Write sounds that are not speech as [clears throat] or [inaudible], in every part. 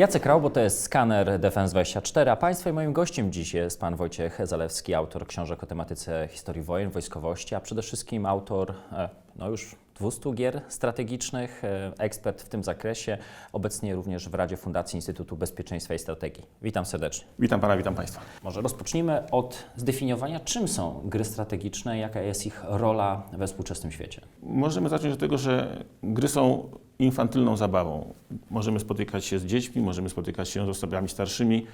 Jacek Raubo to jest skaner Defense24, a Państwa i moim gościem dziś jest Pan Wojciech Zalewski, autor książek o tematyce historii wojen, wojskowości, a przede wszystkim autor e, no już 200 gier strategicznych, e, ekspert w tym zakresie, obecnie również w Radzie Fundacji Instytutu Bezpieczeństwa i Strategii. Witam serdecznie. Witam Pana, witam Państwa. Może rozpocznijmy od zdefiniowania, czym są gry strategiczne, jaka jest ich rola we współczesnym świecie. Możemy zacząć od tego, że gry są infantylną zabawą. Możemy spotykać się z dziećmi, możemy spotykać się z osobami starszymi,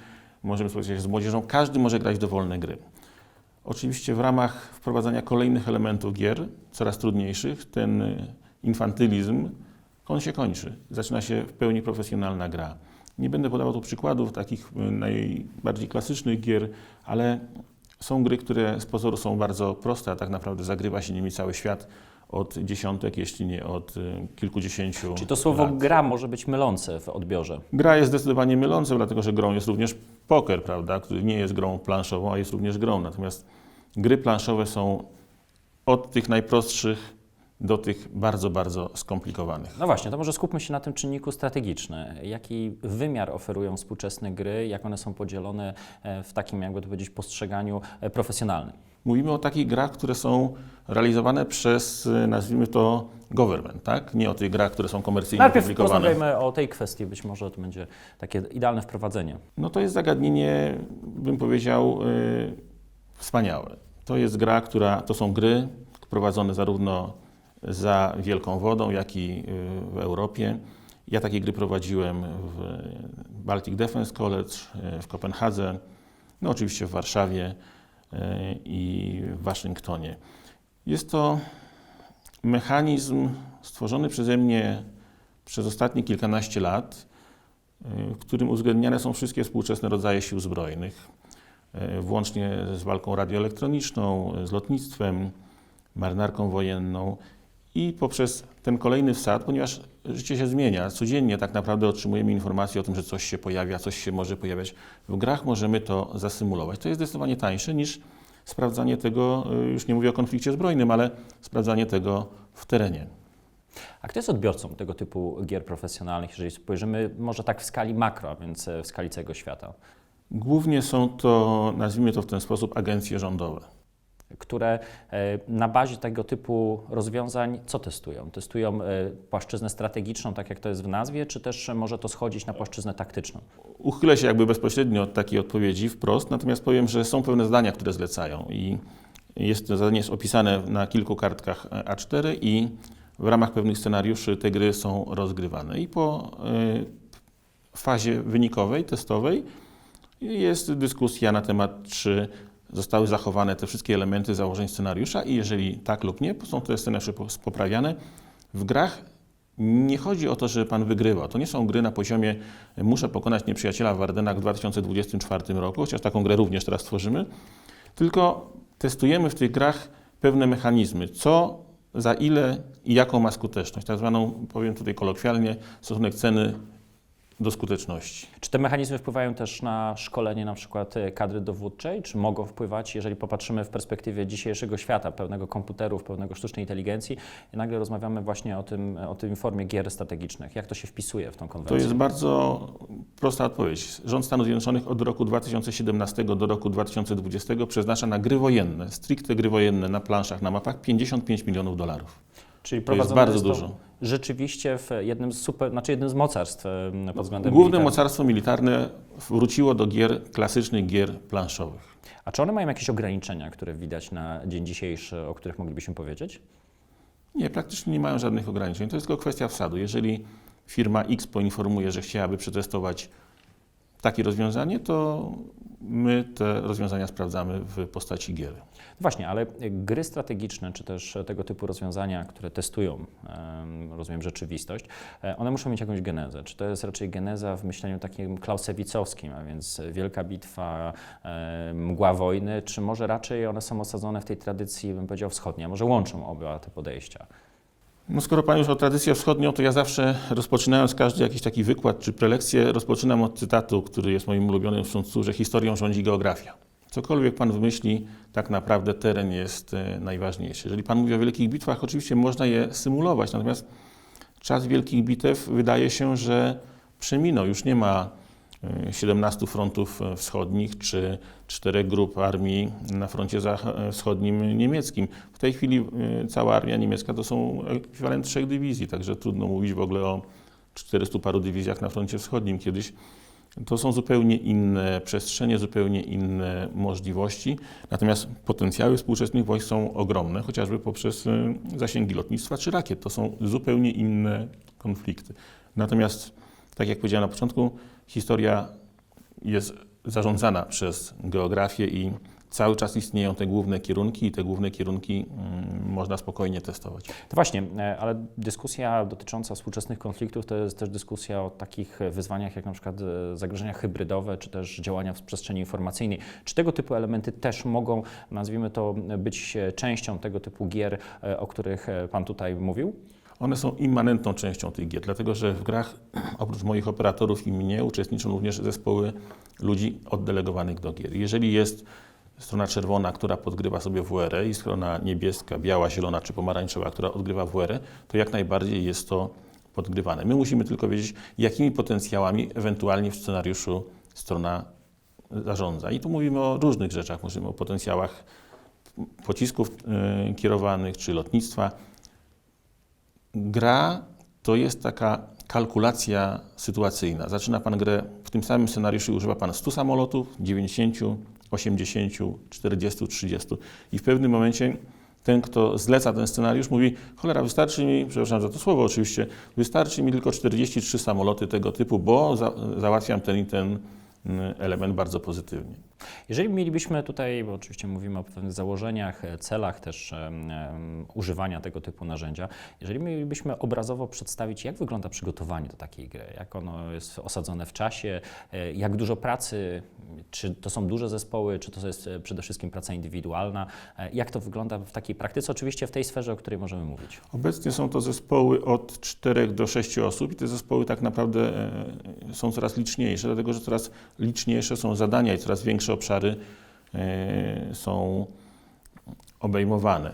możemy spotykać się z młodzieżą. Każdy może grać dowolne gry. Oczywiście w ramach wprowadzania kolejnych elementów gier, coraz trudniejszych, ten infantylizm, on się kończy. Zaczyna się w pełni profesjonalna gra. Nie będę podawał tu przykładów takich y, najbardziej klasycznych gier, ale są gry, które z pozoru są bardzo proste, a tak naprawdę zagrywa się nimi cały świat od dziesiątek, jeśli nie od y, kilkudziesięciu Czy to słowo lat. gra może być mylące w odbiorze? Gra jest zdecydowanie myląca, dlatego że grą jest również poker, prawda, który nie jest grą planszową, a jest również grą. Natomiast gry planszowe są od tych najprostszych do tych bardzo, bardzo skomplikowanych. No właśnie, to może skupmy się na tym czynniku strategicznym. Jaki wymiar oferują współczesne gry, jak one są podzielone e, w takim, jakby to powiedzieć, postrzeganiu e, profesjonalnym? Mówimy o takich grach, które są realizowane przez, nazwijmy to, government, tak? Nie o tych grach, które są komercyjnie Najpierw publikowane. porozmawiajmy o tej kwestii, być może to będzie takie idealne wprowadzenie. No to jest zagadnienie, bym powiedział, y, wspaniałe. To jest gra, która, to są gry prowadzone zarówno za wielką wodą, jak i y, w Europie. Ja takie gry prowadziłem w Baltic Defense College, y, w Kopenhadze, no oczywiście w Warszawie i w Waszyngtonie. Jest to mechanizm stworzony przeze mnie przez ostatnie kilkanaście lat, w którym uwzględniane są wszystkie współczesne rodzaje sił zbrojnych, e, włącznie z walką radioelektroniczną, z lotnictwem, marynarką wojenną i poprzez ten kolejny wsad, ponieważ życie się zmienia, codziennie tak naprawdę otrzymujemy informacje o tym, że coś się pojawia, coś się może pojawiać. W grach możemy to zasymulować. To jest zdecydowanie tańsze niż sprawdzanie tego, e, już nie mówię o konflikcie zbrojnym, ale sprawdzanie tego w terenie. A kto jest odbiorcą tego typu gier profesjonalnych, jeżeli spojrzymy może tak w skali makro, a więc e, w skali całego świata, Głównie są to, nazwijmy to w ten sposób, agencje rządowe. Które e, na bazie tego typu rozwiązań co testują? Testują e, płaszczyznę strategiczną, tak jak to jest w nazwie, czy też może to schodzić na płaszczyznę taktyczną? Uchylę się jakby bezpośrednio od takiej odpowiedzi wprost, natomiast powiem, że są pewne zadania, które zlecają i jest to zadanie jest opisane na kilku kartkach A4 i w ramach pewnych scenariuszy te gry są rozgrywane. I po fazie wynikowej, testowej jest dyskusja na temat, czy zostały zachowane te wszystkie elementy założeń scenariusza i jeżeli tak lub nie, są te scenariusze po- poprawiane. W grach nie chodzi o to, że pan wygrywa. To nie są gry na poziomie muszę pokonać nieprzyjaciela w Ardenach w 2024 roku, chociaż taką grę również teraz tworzymy, tylko testujemy w tych grach pewne mechanizmy, co, za ile i jaką ma skuteczność. Tak zwaną, powiem tutaj kolokwialnie, stosunek ceny do skuteczności. Czy te mechanizmy wpływają też na szkolenie na przykład e, kadry dowódczej? Czy mogą wpływać, jeżeli popatrzymy w perspektywie dzisiejszego świata, pełnego komputerów, pełnego sztucznej inteligencji i nagle rozmawiamy właśnie o tym, o tym formie gier strategicznych. Jak to się wpisuje w tą To konwencję? jest bardzo prosta odpowiedź. Rząd Stanów Zjednoczonych od roku 2017 do roku 2020 przeznacza na gry wojenne, stricte gry wojenne na planszach, na mapach 55 milionów dolarów. Czyli to jest bardzo to dużo. Rzeczywiście w jednym z super, znaczy jednym z mocarstw pod względem Główne militarnym. mocarstwo militarne wróciło do gier, klasycznych gier planszowych. A czy one mają jakieś ograniczenia, które widać na dzień dzisiejszy, o których moglibyśmy powiedzieć? Nie, praktycznie nie mają żadnych ograniczeń. To jest tylko kwestia wsadu. Jeżeli firma X poinformuje, że chciałaby przetestować takie rozwiązanie, to my te rozwiązania sprawdzamy w postaci gier. Właśnie, ale gry strategiczne, czy też tego typu rozwiązania, które testują, em, rozumiem, rzeczywistość, e, one muszą mieć jakąś genezę. Czy to jest raczej geneza w myśleniu takim klausewicowskim, a więc wielka bitwa, e, mgła wojny, czy może raczej one są osadzone w tej tradycji, bym powiedział, wschodniej, a może łączą oba te podejścia? No skoro Pan już o tradycję wschodnią, to ja zawsze rozpoczynając każdy jakiś taki wykład czy prelekcję, rozpoczynam od cytatu, który jest moim ulubionym w że historią rządzi geografia. Cokolwiek Pan wymyśli, tak naprawdę teren jest e, najważniejszy. Jeżeli Pan mówi o wielkich bitwach, oczywiście można je symulować, natomiast czas wielkich bitew wydaje się, że przeminął. Już nie ma 17 frontów e, wschodnich czy czterech grup armii na froncie e, wschodnim niemieckim. W tej chwili e, cała armia niemiecka to są ekwiwalent trzech dywizji, także trudno mówić w ogóle o 400 paru dywizjach na froncie wschodnim. Kiedyś to są zupełnie inne przestrzenie, zupełnie inne możliwości. Natomiast potencjały współczesnych wojsk są ogromne, chociażby poprzez zasięgi lotnictwa czy rakiet. To są zupełnie inne konflikty. Natomiast, tak jak powiedziałem na początku, historia jest zarządzana przez geografię i cały czas istnieją te główne kierunki i te główne kierunki mm, można spokojnie testować. To właśnie, e, ale dyskusja dotycząca współczesnych konfliktów to jest też dyskusja o takich wyzwaniach jak na przykład e, zagrożenia hybrydowe, czy też działania w przestrzeni informacyjnej. Czy tego typu elementy też mogą, nazwijmy to, być e, częścią tego typu gier, o których Pan tutaj mówił? One są immanentną częścią tych gier, dlatego że w grach [clears throat] oprócz moich operatorów i mnie uczestniczą również zespoły ludzi oddelegowanych do gier. Jeżeli jest strona czerwona, która podgrywa sobie WR i strona niebieska, biała, zielona czy pomarańczowa, która odgrywa WR, to jak najbardziej jest to podgrywane. My musimy tylko wiedzieć, jakimi potencjałami ewentualnie w scenariuszu strona zarządza. I tu mówimy o różnych rzeczach. Mówimy o potencjałach pocisków e, kierowanych czy lotnictwa. Gra to jest taka kalkulacja sytuacyjna. Zaczyna Pan grę w tym samym scenariuszu, używa Pan 100 samolotów, 90, 80, 40, 30 i w pewnym momencie ten, kto zleca ten scenariusz, mówi: Cholera, wystarczy mi, przepraszam za to słowo oczywiście, wystarczy mi tylko 43 samoloty tego typu, bo za, załatwiam ten i ten mm, element bardzo pozytywnie. Jeżeli mielibyśmy tutaj, bo oczywiście mówimy o pewnych założeniach, celach też em, używania tego typu narzędzia, jeżeli mielibyśmy obrazowo przedstawić, jak wygląda przygotowanie do takiej gry, jak ono jest osadzone w czasie, e, jak dużo pracy, czy to są duże zespoły, czy to jest e, przede wszystkim praca indywidualna, e, jak to wygląda w takiej praktyce, oczywiście w tej sferze, o której możemy mówić. Obecnie są to zespoły od 4 do 6 osób i te zespoły tak naprawdę są coraz liczniejsze, dlatego że coraz liczniejsze są zadania i coraz większe obszary e, są obejmowane.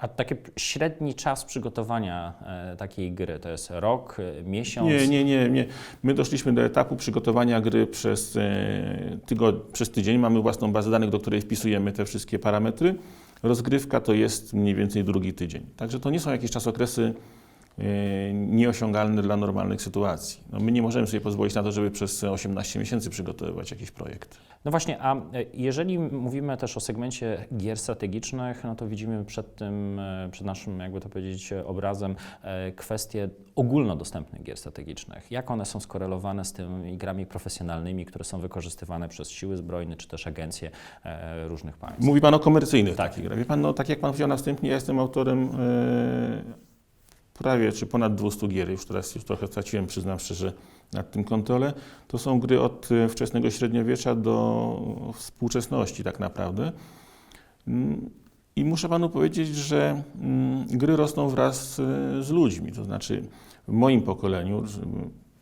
A taki średni czas przygotowania e, takiej gry to jest rok, e, miesiąc? Nie, nie, nie, nie. My doszliśmy do etapu przygotowania gry przez, e, tygo, przez tydzień. Mamy własną bazę danych, do której wpisujemy te wszystkie parametry. Rozgrywka to jest mniej więcej drugi tydzień. Także to nie są jakieś czasokresy e, nieosiągalne dla normalnych sytuacji. No, my nie możemy sobie pozwolić na to, żeby przez 18 miesięcy przygotowywać jakiś projekt. No właśnie, a e, jeżeli mówimy też o segmencie gier strategicznych, no to widzimy przed tym, e, przed naszym, jakby to powiedzieć, obrazem kwestie ogólnodostępnych gier strategicznych. Jak one są skorelowane z tymi grami profesjonalnymi, które są wykorzystywane przez siły zbrojne czy też agencje różnych państw? Mówi Pan o komercyjnych Tak. takich grach. Wie Pan, no, tak jak Pan powiedział na wstępie, ja jestem autorem e, prawie czy ponad 200 gier. Już teraz już trochę straciłem, przyznam szczerze, nad tym kontrolę. To są gry od e, wczesnego średniowiecza do współczesności tak naprawdę. Mm, I muszę Panu powiedzieć, że mm, gry rosną wraz z ludźmi. To znaczy w moim pokoleniu,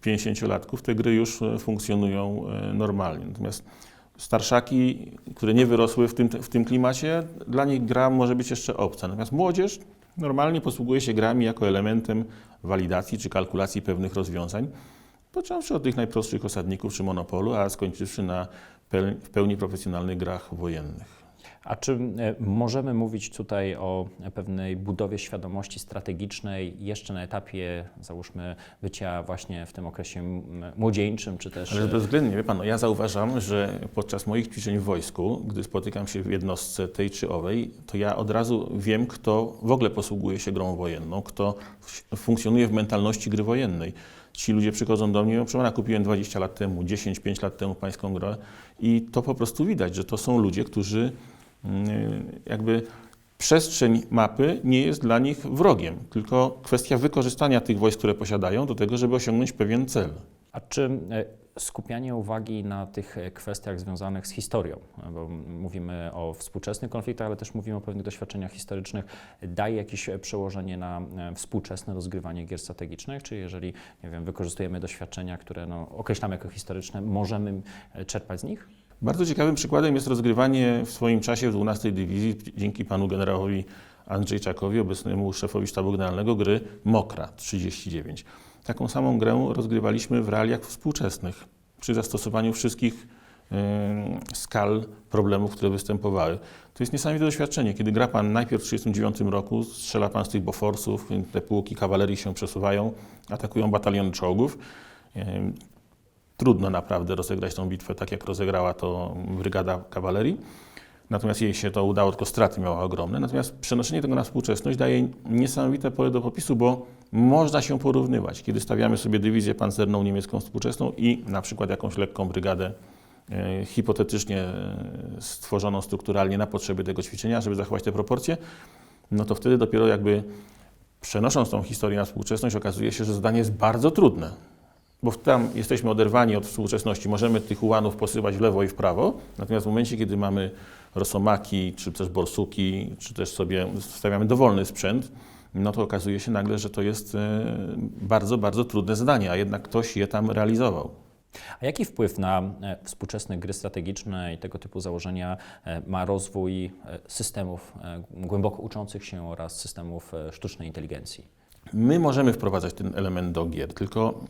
50-latków, te gry już e, funkcjonują e, normalnie. Natomiast starszaki, które nie wyrosły w tym, w tym klimacie, dla nich gra może być jeszcze obca. Natomiast młodzież normalnie posługuje się grami jako elementem walidacji czy kalkulacji pewnych rozwiązań, począwszy od tych najprostszych osadników czy monopolu, a skończywszy na w pełni profesjonalnych grach wojennych. A czy e, możemy mówić tutaj o pewnej budowie świadomości strategicznej jeszcze na etapie, załóżmy, bycia właśnie w tym okresie młodzieńczym, czy też... Ale e, bezwzględnie, wie pan, no ja zauważam, że podczas moich ćwiczeń w wojsku, gdy spotykam się w jednostce tej czy owej, to ja od razu wiem, kto w ogóle posługuje się grą wojenną, kto funkcjonuje w mentalności gry wojennej. Ci ludzie przychodzą do mnie, mówią, proszę pana, kupiłem 20 lat temu, 10, 5 lat temu pańską grę i to po prostu widać, że to są ludzie, którzy jakby przestrzeń mapy nie jest dla nich wrogiem, tylko kwestia wykorzystania tych wojsk, które posiadają do tego, żeby osiągnąć pewien cel. A czy e, skupianie uwagi na tych e, kwestiach związanych z historią, bo mówimy o współczesnych konfliktach, ale też mówimy o pewnych doświadczeniach historycznych, daje jakieś e, przełożenie na współczesne rozgrywanie gier strategicznych? Czy jeżeli, nie wiem, wykorzystujemy doświadczenia, które no, określamy jako historyczne, możemy czerpać z nich? Bardzo ciekawym przykładem jest rozgrywanie w swoim czasie w 12 dywizji dzięki panu generałowi Andrzejczakowi, obecnemu szefowi sztabu generalnego gry Mokra 39. Taką samą grę rozgrywaliśmy w realiach współczesnych przy zastosowaniu wszystkich skal problemów, które występowały. To jest niesamowite doświadczenie, kiedy gra pan najpierw w 1939 roku, strzela pan z tych boforsów, te pułki kawalerii się przesuwają, atakują bataliony czołgów. Trudno naprawdę rozegrać tą bitwę tak, jak rozegrała to brygada kawalerii. Natomiast jej się to udało, tylko straty miała ogromne. Natomiast przenoszenie tego na współczesność daje niesamowite pole do popisu, bo można się porównywać. Kiedy stawiamy sobie dywizję pancerną niemiecką współczesną i na przykład jakąś lekką brygadę e, hipotetycznie e, stworzoną strukturalnie na potrzeby tego ćwiczenia, żeby zachować te proporcje, no to wtedy dopiero jakby przenosząc tą historię na współczesność okazuje się, że zadanie jest bardzo trudne. Bo tam jesteśmy oderwani od współczesności, możemy tych ułanów posyłać w lewo i w prawo, natomiast w momencie, kiedy mamy rosomaki, czy też borsuki, czy też sobie stawiamy dowolny sprzęt, no to okazuje się nagle, że to jest e, bardzo, bardzo trudne zadanie, a jednak ktoś je tam realizował. A jaki wpływ na e, współczesne gry strategiczne i tego typu założenia e, ma rozwój systemów głęboko uczących się oraz systemów sztucznej inteligencji? My możemy wprowadzać ten element do gier, tylko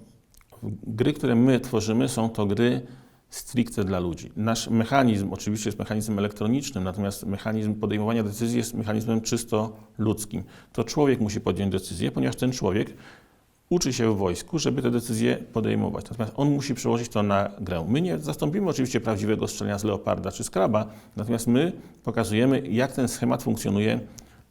gry, które my tworzymy, są to gry stricte dla ludzi. Nasz mechanizm oczywiście jest mechanizmem elektronicznym, natomiast mechanizm podejmowania decyzji jest mechanizmem czysto ludzkim. To człowiek musi podjąć decyzję, ponieważ ten człowiek uczy się w wojsku, żeby te decyzje podejmować. Natomiast on musi przełożyć to na grę. My nie zastąpimy oczywiście prawdziwego strzelania z leoparda czy z kraba, natomiast my pokazujemy, jak ten schemat funkcjonuje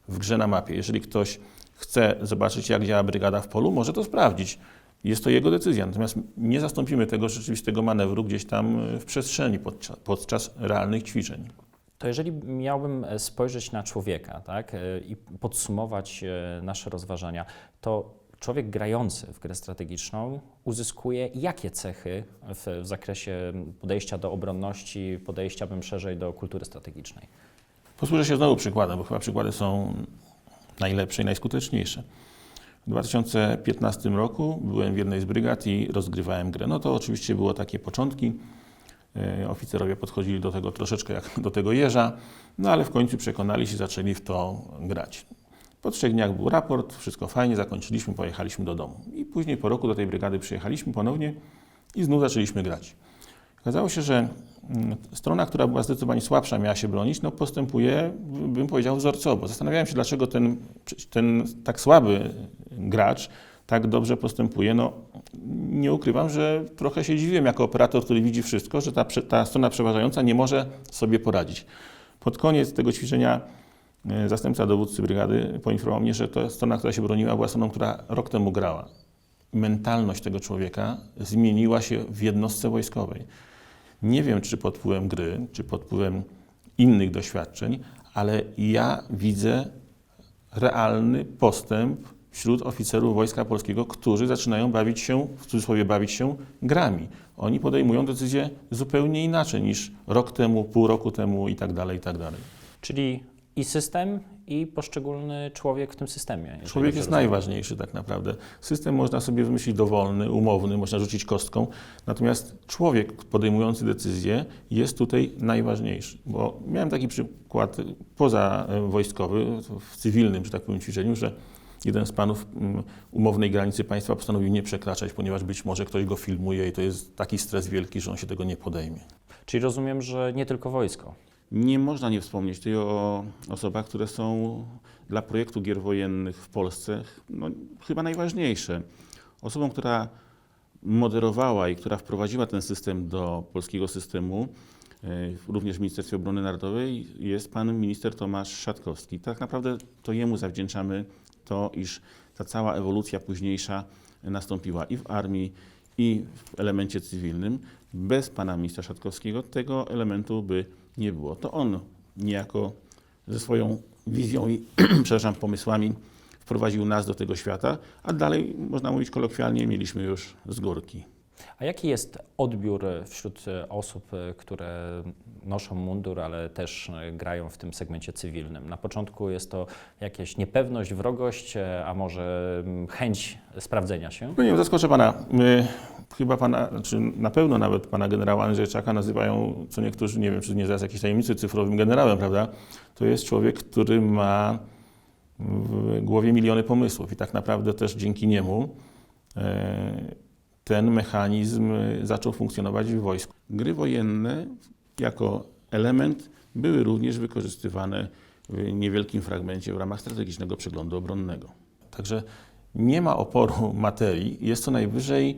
w grze na mapie. Jeżeli ktoś chce zobaczyć, jak działa brygada w polu, może to sprawdzić. Jest to jego decyzja, natomiast nie zastąpimy tego rzeczywistego manewru gdzieś tam w przestrzeni podczas, podczas realnych ćwiczeń. To jeżeli miałbym e, spojrzeć na człowieka tak, e, i podsumować e, nasze rozważania, to człowiek grający w grę strategiczną uzyskuje jakie cechy w, w zakresie podejścia do obronności, podejścia bym szerzej do kultury strategicznej? Posłużę się znowu przykładem, bo chyba przykłady są najlepsze i najskuteczniejsze. W 2015 roku byłem w jednej z brygad i rozgrywałem grę. No to oczywiście było takie początki. E, Oficerowie podchodzili do tego troszeczkę jak do tego jeża, no ale w końcu przekonali się, zaczęli w to grać. Po trzech dniach był raport, wszystko fajnie, zakończyliśmy, pojechaliśmy do domu. I później po roku do tej brygady przyjechaliśmy ponownie i znów zaczęliśmy grać. Okazało się, że mm, strona, która była zdecydowanie słabsza, miała się bronić, no postępuje, bym powiedział, wzorcowo. Zastanawiałem się, dlaczego ten, ten tak słaby gracz tak dobrze postępuje. No, nie ukrywam, że trochę się dziwiłem jako operator, który widzi wszystko, że ta, ta strona przeważająca nie może sobie poradzić. Pod koniec tego ćwiczenia e, zastępca dowódcy brygady poinformował mnie, że to strona, która się broniła, była stroną, która rok temu grała. Mentalność tego człowieka zmieniła się w jednostce wojskowej. Nie wiem, czy pod wpływem gry, czy pod wpływem innych doświadczeń, ale ja widzę realny postęp wśród oficerów Wojska Polskiego, którzy zaczynają bawić się, w cudzysłowie bawić się, grami. Oni podejmują decyzje zupełnie inaczej niż rok temu, pół roku temu i tak dalej, i tak dalej. Czyli i system, i poszczególny człowiek w tym systemie. Człowiek jest rozumiem. najważniejszy tak naprawdę. System można sobie wymyślić dowolny, umowny, można rzucić kostką, natomiast człowiek podejmujący decyzję jest tutaj najważniejszy. Bo miałem taki przykład poza e, wojskowy, w cywilnym, że tak powiem, ćwiczeniu, że jeden z panów mm, umownej granicy państwa postanowił nie przekraczać, ponieważ być może ktoś go filmuje i to jest taki stres wielki, że on się tego nie podejmie. Czyli rozumiem, że nie tylko wojsko. Nie można nie wspomnieć tutaj o osobach, które są dla projektu gier wojennych w Polsce no, chyba najważniejsze. Osobą, która moderowała i która wprowadziła ten system do polskiego systemu, e, również w Ministerstwie Obrony Narodowej, jest pan minister Tomasz Szatkowski. Tak naprawdę to jemu zawdzięczamy to, iż ta cała ewolucja późniejsza nastąpiła i w armii, i w elemencie cywilnym. Bez pana ministra Szatkowskiego tego elementu by nie było. To on niejako ze swoją wizją i [clears throat] przepraszam, pomysłami wprowadził nas do tego świata, a dalej, można mówić kolokwialnie, mieliśmy już z górki. A jaki jest odbiór wśród e, osób, e, które noszą mundur, ale też e, grają w tym segmencie cywilnym? Na początku jest to jakaś niepewność, wrogość, a może chęć sprawdzenia się? No nie zaskoczę pana. My, chyba pana, czy na pewno nawet pana generała Andrzejczaka nazywają, co niektórzy, nie wiem, czy nie jest jakiejś tajemnicy, cyfrowym generałem, prawda? To jest człowiek, który ma w głowie miliony pomysłów i tak naprawdę też dzięki niemu e, ten mechanizm e, zaczął funkcjonować w wojsku. Gry wojenne jako element były również wykorzystywane w niewielkim fragmencie w ramach strategicznego przeglądu obronnego. Także nie ma oporu materii, jest co najwyżej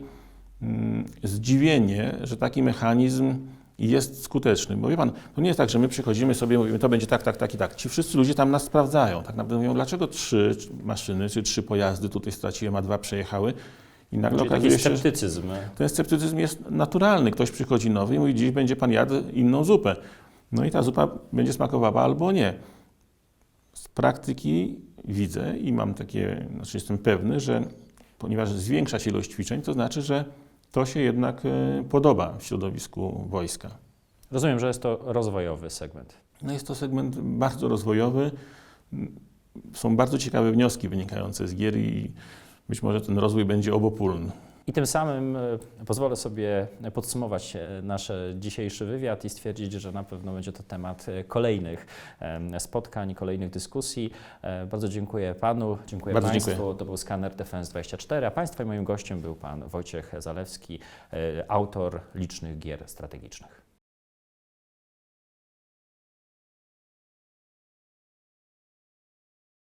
mm, zdziwienie, że taki mechanizm jest skuteczny. Bo wie pan, to nie jest tak, że my przychodzimy sobie, mówimy, to będzie tak, tak, tak i tak. Ci wszyscy ludzie tam nas sprawdzają. Tak naprawdę mówią, dlaczego trzy maszyny czy trzy pojazdy tutaj straciłem, a dwa przejechały. I nagle Czyli okazuje taki się, sceptycyzm. ten sceptycyzm jest naturalny. Ktoś przychodzi nowy i mówi, dziś będzie pan jadł inną zupę. No i ta zupa będzie smakowała albo nie. Z praktyki widzę i mam takie, znaczy jestem pewny, że ponieważ zwiększa się ilość ćwiczeń, to znaczy, że to się jednak e, podoba w środowisku wojska. Rozumiem, że jest to rozwojowy segment. No jest to segment bardzo rozwojowy. Są bardzo ciekawe wnioski wynikające z gier i być może ten rozwój będzie obopólny. I tym samym e, pozwolę sobie podsumować e, nasz dzisiejszy wywiad i stwierdzić, że na pewno będzie to temat e, kolejnych spotkań, kolejnych dyskusji. Bardzo dziękuję Panu, dziękuję Bardzo Państwu. dziękuję. To był Scanner Defense 24, a Państwa i moim gościem był Pan Wojciech Zalewski, autor licznych gier strategicznych.